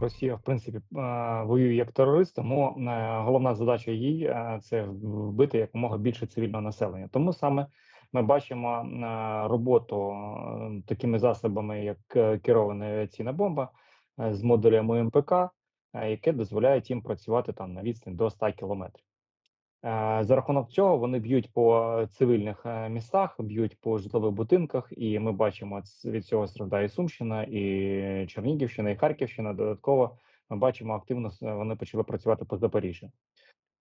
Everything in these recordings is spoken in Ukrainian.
Росія, в принципі, е, воює як терорист, тому е, головна задача її е, це вбити якомога більше цивільного населення. Тому саме ми бачимо роботу такими засобами, як керована авіаційна бомба з модулями МПК, яке дозволяє їм працювати там на відстань до 100 кілометрів. Е, За рахунок цього вони б'ють по цивільних е, містах, б'ють по житлових будинках, і ми бачимо від цього страждає Сумщина, і Чернігівщина, і Харківщина. Додатково ми бачимо активно вони почали працювати по Запоріжжю.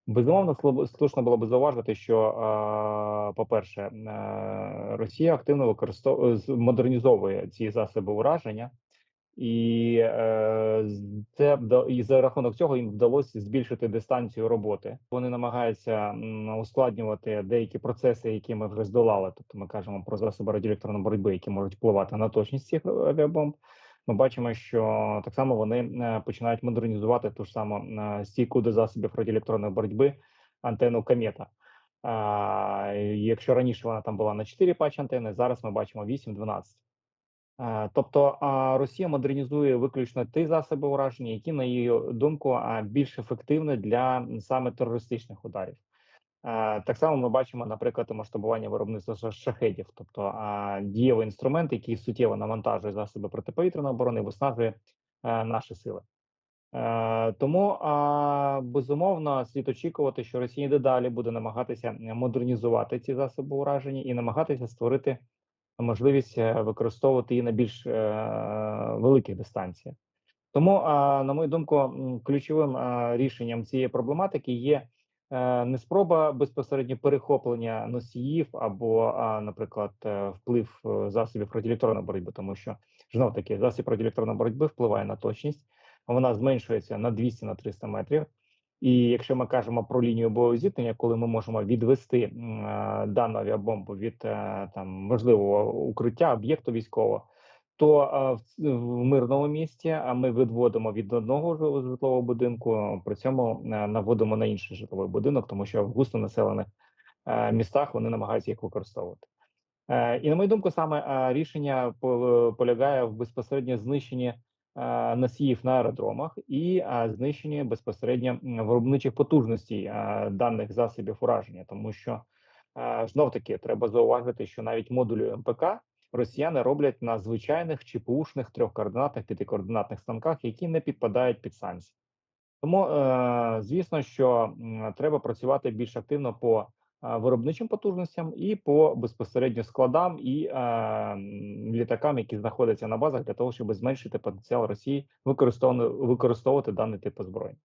Безумовно, слу- слушно було би зауважити, що, е, по-перше, е, Росія активно використовує модернізовує ці засоби ураження, і е, це і за рахунок цього їм вдалося збільшити дистанцію роботи. Вони намагаються ускладнювати деякі процеси, які ми вже здолали. Тобто, ми кажемо про засоби радіоелектронної боротьби, які можуть впливати на точність цих авіабомб. Ми бачимо, що так само вони е, починають модернізувати ту ж саму е, стійку до засобів радіоелектронної боротьби антенну Комета. А, якщо раніше вона там була на 4 патчі антени, зараз ми бачимо 8-12. Тобто Росія модернізує виключно ті засоби ураження, які, на її думку, більш ефективні для саме терористичних ударів. Так само ми бачимо, наприклад, масштабування виробництва ша- шахедів, тобто дієвий інструмент, який суттєво навантажує засоби протиповітряної оборони, виснажує е, наші сили. Е, Тому безумовно слід очікувати, що Росія дедалі буде намагатися модернізувати ці засоби ураження і намагатися створити можливість е, використовувати її на більш е, великих дистанціях. Тому, на мою думку, ключовим рішенням цієї проблематики є е, не спроба безпосередньо перехоплення носіїв або, наприклад, вплив засобів радіоелектронної боротьби, тому що знов таки засіб радіоелектронної боротьби впливає на точність, вона зменшується на 200 на 300 метрів. І якщо ми кажемо про лінію бойового зіткнення, коли ми можемо відвести е, дану авіабомбу від е, там можливого укриття об'єкту військового, то е, в, в мирному а ми відводимо від одного жи- житлового будинку, при цьому е, наводимо на інший житловий будинок, тому що в густонаселених е, містах вони намагаються їх використовувати. Е, І на мою думку, саме е, рішення полягає в безпосередньо знищенні носіїв на аеродромах і знищенні безпосередньо виробничих потужностей даних засобів ураження, тому що знов таки треба зауважити, що навіть модулі МПК росіяни роблять на звичайних ЧПУшних трьохкоординатних п'ятикоординатних станках, які не підпадають під санкції. Тому, е, звісно, що треба працювати більш активно по виробничим потужностям і по безпосередньо складам і літакам, які знаходяться на базах, для того, щоб зменшити потенціал Росії використовувати, даний тип озброєння.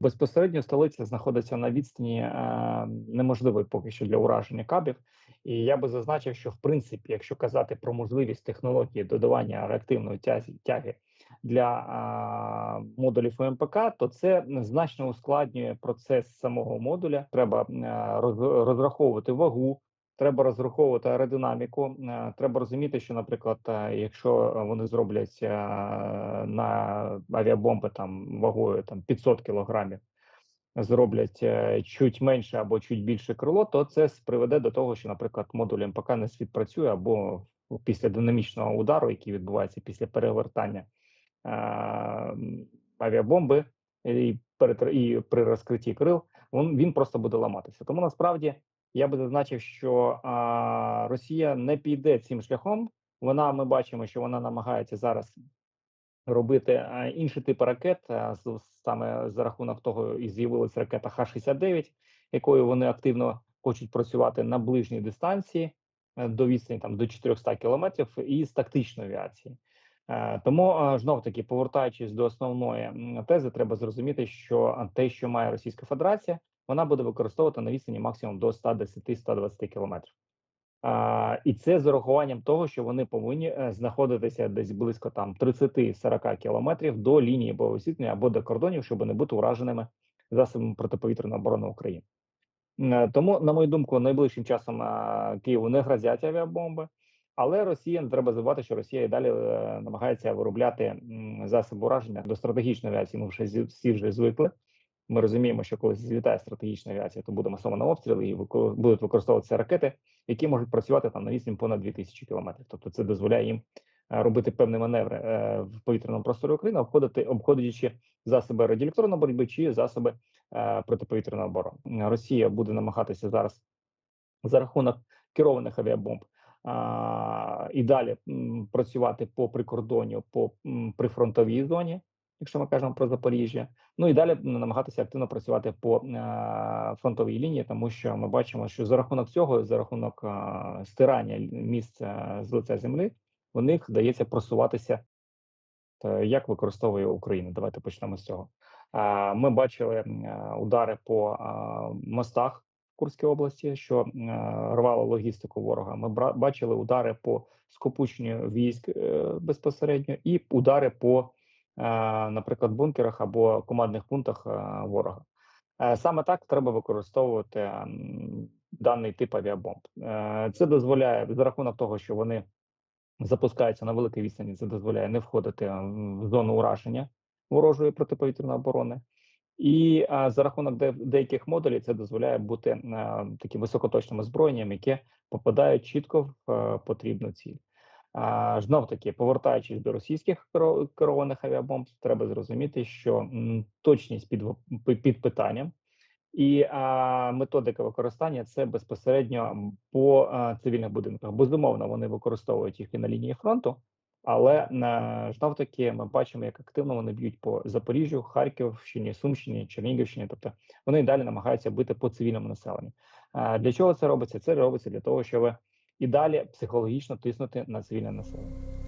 Безпосередньо столиця знаходиться на відстані е, неможливої поки що для ураження кабів. І я би зазначив, що в принципі, якщо казати про можливість технології додавання реактивної тяги для модулів МПК, то це значно ускладнює процес самого модуля. Треба роз- розраховувати вагу. Треба розраховувати аеродинаміку. Треба розуміти, що, наприклад, якщо вони зроблять на авіабомби там вагою там 500 кілограмів, зроблять е, чуть менше або чуть більше крило, то це приведе до того, що, наприклад, модуль МПК не співпрацює або після динамічного удару, який відбувається після перевертання авіабомби і, перетр- і при розкритті крил, він, він просто буде ламатися. Тому насправді я би зазначив, що а, Росія не піде цим шляхом. Вона ми бачимо, що вона намагається зараз робити інші типи ракет. з- Саме за рахунок того і з'явилася ракета Х-69, якою вони активно хочуть працювати на ближній дистанції е, до відстані там до 400 кілометрів і з тактичної авіації. Е, Тому знов таки, повертаючись до основної тези, треба зрозуміти, що те, що має Російська Федерація, вона буде використовувати на відстані максимум до 110-120 кілометрів. А, і це з урахуванням того, що вони повинні е, знаходитися десь близько там 30-40 кілометрів до лінії бойового зіткнення або до кордонів, щоб не бути ураженими засобами протиповітряної оборони України. Е, Тому, на мою думку, найближчим часом е, Києву не грозять авіабомби, але Росія не треба забувати, що Росія і далі е, намагається виробляти засоби ураження до стратегічної авіації. Ми вже всі вже звикли. Ми розуміємо, що коли злітає стратегічна авіація, то буде масований обстріл і вико- будуть використовуватися ракети, які можуть працювати там на відстані понад 2000 кілометрів. Тобто це дозволяє їм е, робити певні маневри е, в повітряному просторі України, обходити обходячи засоби радіоелектронної боротьби чи засоби протиповітряної оборони. Росія буде намагатися зараз за рахунок керованих авіабомб а, і далі працювати по прикордонню, по прифронтовій зоні, якщо ми кажемо про Запоріжжя. Ну і далі намагатися активно працювати по е, фронтовій лінії, тому що ми бачимо, що за рахунок цього, за рахунок е, стирання місць е, з лиця землі, у них вдається просуватися. Е, Як використовує Україна? Давайте почнемо з цього. Ми бачили удари по мостах Курській області, що е, рвало логістику ворога. Ми бра- бачили удари по скопученню військ е, безпосередньо, і удари по, е, наприклад, бункерах або командних пунктах ворога. Саме так треба використовувати даний тип авіабомб. Це дозволяє за рахунок того, що вони запускаються на великій відстані. Це дозволяє не входити в зону ураження ворожої протиповітряної оборони. І а, за рахунок де, деяких модулів це дозволяє бути а, таким високоточним озброєнням, яке попадає чітко в е, потрібну ціль. А, знов таки, повертаючись до російських керованих авіабомб, треба зрозуміти, що м, точність під, під питанням, і а, методика використання це безпосередньо по а, цивільних будинках. Безумовно, вони використовують їх і на лінії фронту, але знов таки ми бачимо, як активно вони б'ють по Запоріжжю, Харківщині, Сумщині, Чернігівщині. Тобто вони і далі намагаються бити по цивільному населенню. Для чого це робиться? Це робиться для того, щоб і далі психологічно тиснути на цивільне населення.